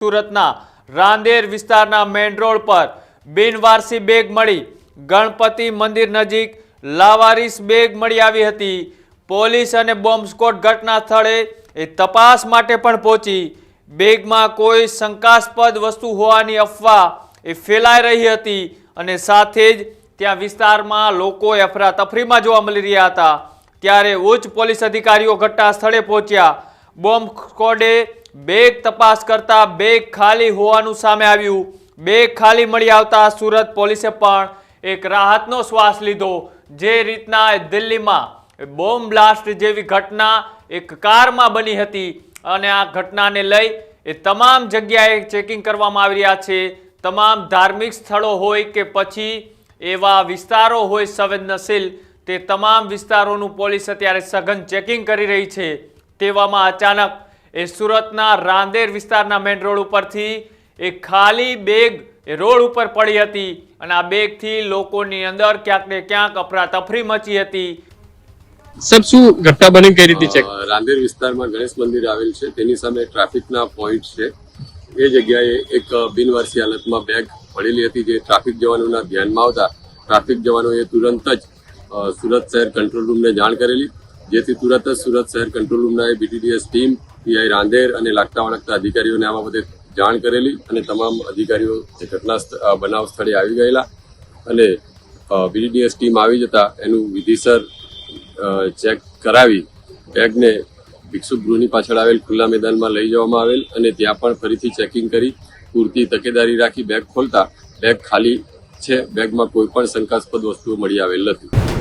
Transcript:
સુરતના રાંદેર વિસ્તારના main road પર બિનવારસી બેગ મળી. ગણપતિ મંદિર નજીક લાવારીસ બેગ મળી આવી હતી. પોલીસ અને બોમ્બ સ્કોટ ઘટના સ્થળે એ તપાસ માટે પણ પહોંચી. બેગમાં કોઈ શંકાસ્પદ વસ્તુ હોવાની અફવા એ ફેલાઈ રહી હતી અને સાથે જ ત્યાં વિસ્તારમાં લોકો અફરાતફરીમાં જોવા મળી રહ્યા હતા. ત્યારે ઉચ્ચ પોલીસ અધિકારીઓ ઘટના સ્થળે પહોંચ્યા. બોમ્બ સ્કોડે બેગ તપાસ કરતા બેગ ખાલી હોવાનું સામે આવ્યું. બેગ ખાલી મળી આવતા સુરત પોલીસે પણ એક રાહતનો શ્વાસ લીધો. જે રીતના દિલ્હીમાં બોમ્બ બ્લાસ્ટ જેવી ઘટના એક કારમાં બની હતી અને આ ઘટનાને લઈ એ તમામ જગ્યાએ ચેકિંગ કરવામાં આવી રહ્યા છે. તમામ ધાર્મિક સ્થળો હોય કે પછી એવા વિસ્તારો હોય સંવેદનશીલ, તે તમામ વિસ્તારોનું પોલીસ અત્યારે સઘન ચેકિંગ કરી રહી છે. તેવામાં અચાનક એ સુરતના રાંદેર વિસ્તારના મેઇન રોડ ઉપરથી એ ખાલી બેગ એ રોડ ઉપર પડી હતી અને આ બેગથી લોકોની અંદર ક્યાંક ને ક્યાંક અફરાતફરી મચી હતી. સબ શું ઘટના બની કઈ રીતે છે રાંદેર વિસ્તારમાં ગણેશ મંદિર આવેલ છે. તેની સામે ટ્રાફિકના પોઈન્ટ છે. એ જગ્યાએ એક બિનવારસી હાલતમાં બેગ પડેલી હતી જે ટ્રાફિક જવાનોના ધ્યાનમાં આવતા ટ્રાફિક જવાનોએ તુરંત જ સુરત શહેર કંટ્રોલ રૂમને જાણ કરેલી. જેથી તુરત જ સુરત શહેર કંટ્રોલ રૂમના બીટીડીએસ ટીમ પીઆઈ રાંદેર અને લાગતા વળગતા અધિકારીઓને આ બાબતે જાણ કરેલી અને તમામ અધિકારીઓ ઘટના બનાવ સ્થળે આવી ગયેલા અને બીડીડીએસ ટીમ આવી જતા એનું વિધિસર ચેક કરાવી બેગને ભિક્ષુક ગૃહની પાછળ આવેલ ખુલ્લા મેદાનમાં લઈ જવામાં આવેલ અને ત્યાં પણ ફરીથી ચેકિંગ કરી, પૂરતી તકેદારી રાખી બેગ ખોલતા બેગ ખાલી છે, બેગમાં કોઈ પણ શંકાસ્પદ વસ્તુઓ મળી આવેલ નથી.